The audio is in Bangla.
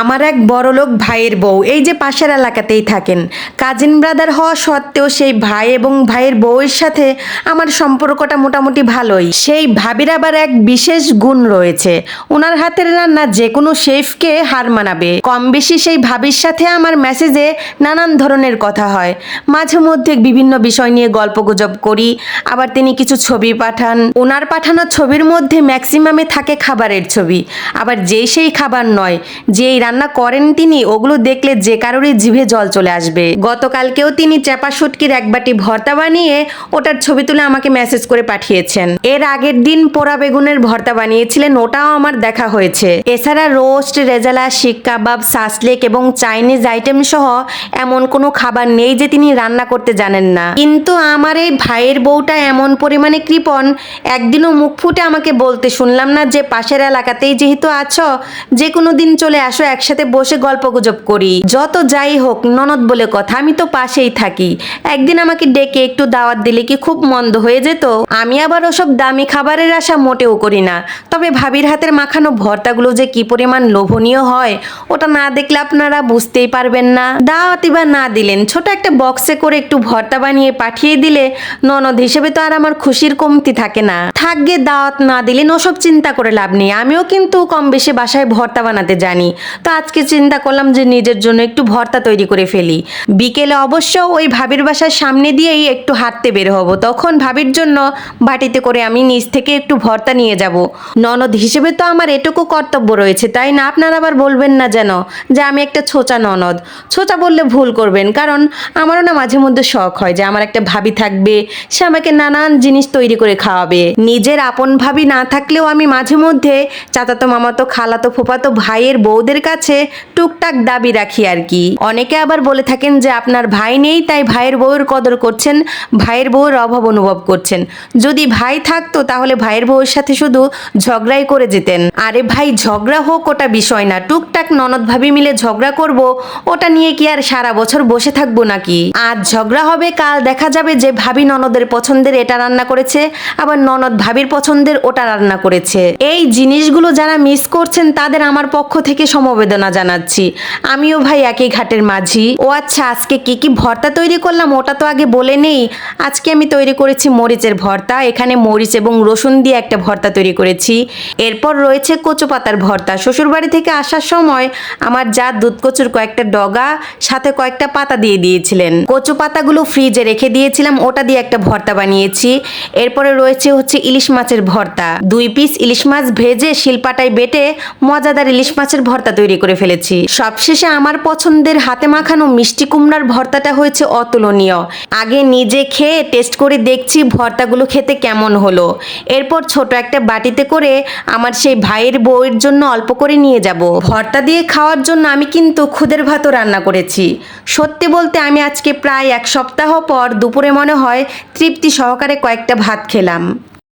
আমার এক বড়লোক ভাইয়ের বউ। এই যে পাশের এলাকাতেই থাকেন। কাজিন ব্রাদার হওয়া সত্ত্বেও সেই ভাই এবং ভাইয়ের বউয়ের সাথে আমার সম্পর্কটা মোটামুটি ভালোই। সেই ভাবির আবার এক বিশেষ গুণ রয়েছে। ওনার হাতের রান্না যে কোনো শেফকে হার মানাবে। কম বেশি সেই ভাবির সাথে আমার মেসেজে নানান ধরনের কথা হয়। মাঝে মধ্যে বিভিন্ন বিষয় নিয়ে গল্পগুজব করি। আবার তিনি কিছু ছবি পাঠান। ওনার পাঠানো ছবির মধ্যে ম্যাক্সিমামে থাকে খাবারের ছবি। আবার যেই সেই খাবার নয়, যেই রান্না করেন তিনি, ওগুলো দেখলে যে কারোরই জিভে জল চলে আসবে। গতকালকেও তিনি চাপা শুটকির এক বাটি ভর্তা বানিয়ে ওটার ছবি তুলে আমাকে মেসেজ করে পাঠিয়েছেন। এর আগের দিন পোড়া বেগুনের ভর্তা বানিয়েছিলেন, ওটাও আমার দেখা হয়েছে। এছাড়া রোস্ট রেজালা, শিক কাবাব সাসলেক এবং চাইনিজ আইটেম সহ এমন কোনো খাবার নেই যে তিনি রান্না করতে জানেন না। কিন্তু আমার এই ভাইয়ের বউটা এমন পরিমাণে কৃপণ, একদিনও মুখ ফুটে আমাকে বলতে শুনলাম না যে পাশের এলাকাতেই যেহেতু আছো, যে কোনো দিন চলে আসো একসাথে বসে গল্প গুজব করি। যত যাই হোক, ননদ বলে কথা, আমি তো পাশেই থাকি। একদিন আমাকে ডেকে একটু দাওয়াত দিলে কি খুব মন্দ হয়ে যেত? আমি আবার ওসব দামি খাবারের আশা মোটেও করি না। তবে ভাবির হাতের মাখানো ভর্তাগুলো যে কি পরিমাণ লোভনীয় হয়, ওটা না দেখলে আপনারা বুঝতেই পারবেন না। দাওয়াতি বা না দিলেন, ছোট একটা বক্সে করে একটু ভর্তা বানিয়ে পাঠিয়ে দিলে ননদ হিসেবে তো আর আমার খুশির কমতি থাকে না। থাকবে দাওয়াত না দিলেন, ওসব চিন্তা করে লাভ নেই। আমিও কিন্তু কম বেশি বাসায় ভর্তা বানাতে জানি। তো আজকে চিন্তা করলাম যে নিজের জন্য একটু ভর্তা তৈরি করে ফেলি। বিকেলে অবশ্য ওই ভাবির বাসার সামনে দিয়েই একটু হাঁটতে বের হব। তখন ভাবির জন্য বাটিতে করে আমি নিচ থেকে একটু ভর্তা নিয়ে যাব। ননদ হিসেবে তো আমার এটুকু কর্তব্য রয়েছে, তাই না? আপনারা আবার বলবেন না যেন যে আমি একটা ছোচা ননদ। ছোচা বললে ভুল করবেন, কারণ আমারও না মাঝে মধ্যে শখ হয় যে আমার একটা ভাবি থাকবে, সে আমাকে নানান জিনিস তৈরি করে খাওয়াবে। নিজের আপন ভাবি না থাকলেও আমি মাঝে মধ্যে চাচাতো, মামাতো, খালাতো ফোপাতো ভাইয়ের বউদের কাছে টুকটাক দাবি রাখি আর কি। অনেকে আবার বলে থাকেন যে আপনার ভাই নেই, তাই ভাইয়ের বউয়ের কদর করছেন, ভাইয়ের বউয়ের অভাব অনুভব করছেন। যদি ভাই থাকতো তাহলে ভাইয়ের বউয়ের সাথে শুধু ঝগড়াই করে যেতেন। আরে ভাই, ঝগড়া হোক ওটা বিষয় না। টুকটাক ননদ ভাবি মিলে ঝগড়া করব, ওটা নিয়ে কি আর সারা বছর বসে থাকব নাকি? আজ ঝগড়া হবে, কাল দেখা যাবে যে ভাবি ননদের পছন্দের এটা রান্না করেছে, আবার ননদ ভাবির পছন্দের ওটা রান্না করেছে। এই জিনিসগুলো যারা মিস করছেন, তাদের আমার পক্ষ থেকে সমবেদনা জানাচ্ছি। আমিও ভাই একই ঘাটের মাঝি। ও আচ্ছা আজকে কি কি ভর্তা তৈরি করলাম ওটা তো আগে বলে নেই। আজকে আমি তৈরি করেছি মরিচের ভর্তা, এখানে মরিচ এবং রসুন দিয়ে একটা ভর্তা তৈরি করেছি। এরপর রয়েছে কচু পাতার ভর্তা। শ্বশুরবাড়ি থেকে আসার সময় আমার যা দুধ কচুর কয়েকটা ডগা, সাথে কয়েকটা পাতা দিয়ে দিয়েছিলেন। কচু পাতাগুলো ফ্রিজে রেখে দিয়েছিলাম, ওটা দিয়ে একটা ভর্তা বানিয়েছি। এরপরে রয়েছে হচ্ছে ইলিশ মাছের ভর্তা। দুই পিস ইলিশ মাছ ভেজে শিলপাটায় বেটে মজাদার ইলিশ মাছের ভর্তা তৈরি করে ফেলেছি। সবশেষে আমার পছন্দের হাতে মাখানো মিষ্টি কুমড়ার ভর্তাটা হয়েছে অতুলনীয়। আগে নিজে খেয়ে টেস্ট করে দেখছি ভর্তাগুলো খেতে কেমন হলো। এরপর ছোট একটা বাটিতে করে আমার সেই ভাইয়ের বউয়ের জন্য অল্প করে নিয়ে যাব। ভর্তা দিয়ে খাওয়ার জন্য আমি কিন্তু খুদের ভাতও রান্না করেছি। সত্যি বলতে আমি আজকে প্রায় এক সপ্তাহ পর দুপুরে মনে হয় তৃপ্তি সহকারে কয়েকটা ভাত খেলাম।